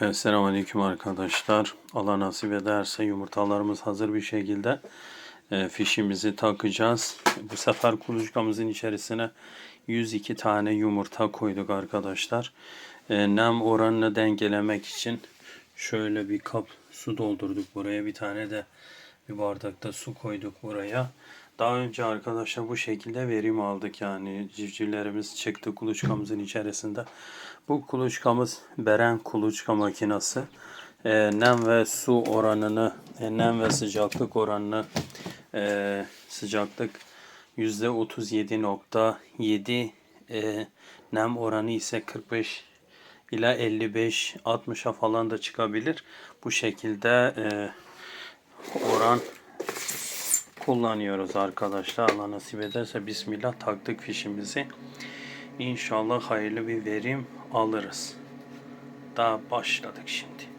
Evet, Selamünaleyküm arkadaşlar. Allah nasip ederse yumurtalarımız hazır bir şekilde e, fişimizi takacağız. Bu sefer kuluçkamızın içerisine 102 tane yumurta koyduk arkadaşlar. E, nem oranını dengelemek için şöyle bir kap su doldurduk buraya. Bir tane de bir bardakta su koyduk buraya. Daha önce arkadaşlar bu şekilde verim aldık yani civcivlerimiz çıktı kuluçkamızın içerisinde. Bu kuluçkamız Beren kuluçka makinesi. Ee, nem ve su oranını, e, nem ve sıcaklık oranını e, sıcaklık %37.7 e, nem oranı ise 45 ila 55 60'a falan da çıkabilir. Bu şekilde e, kullanıyoruz arkadaşlar. Allah nasip ederse Bismillah taktık fişimizi. İnşallah hayırlı bir verim alırız. Daha başladık şimdi.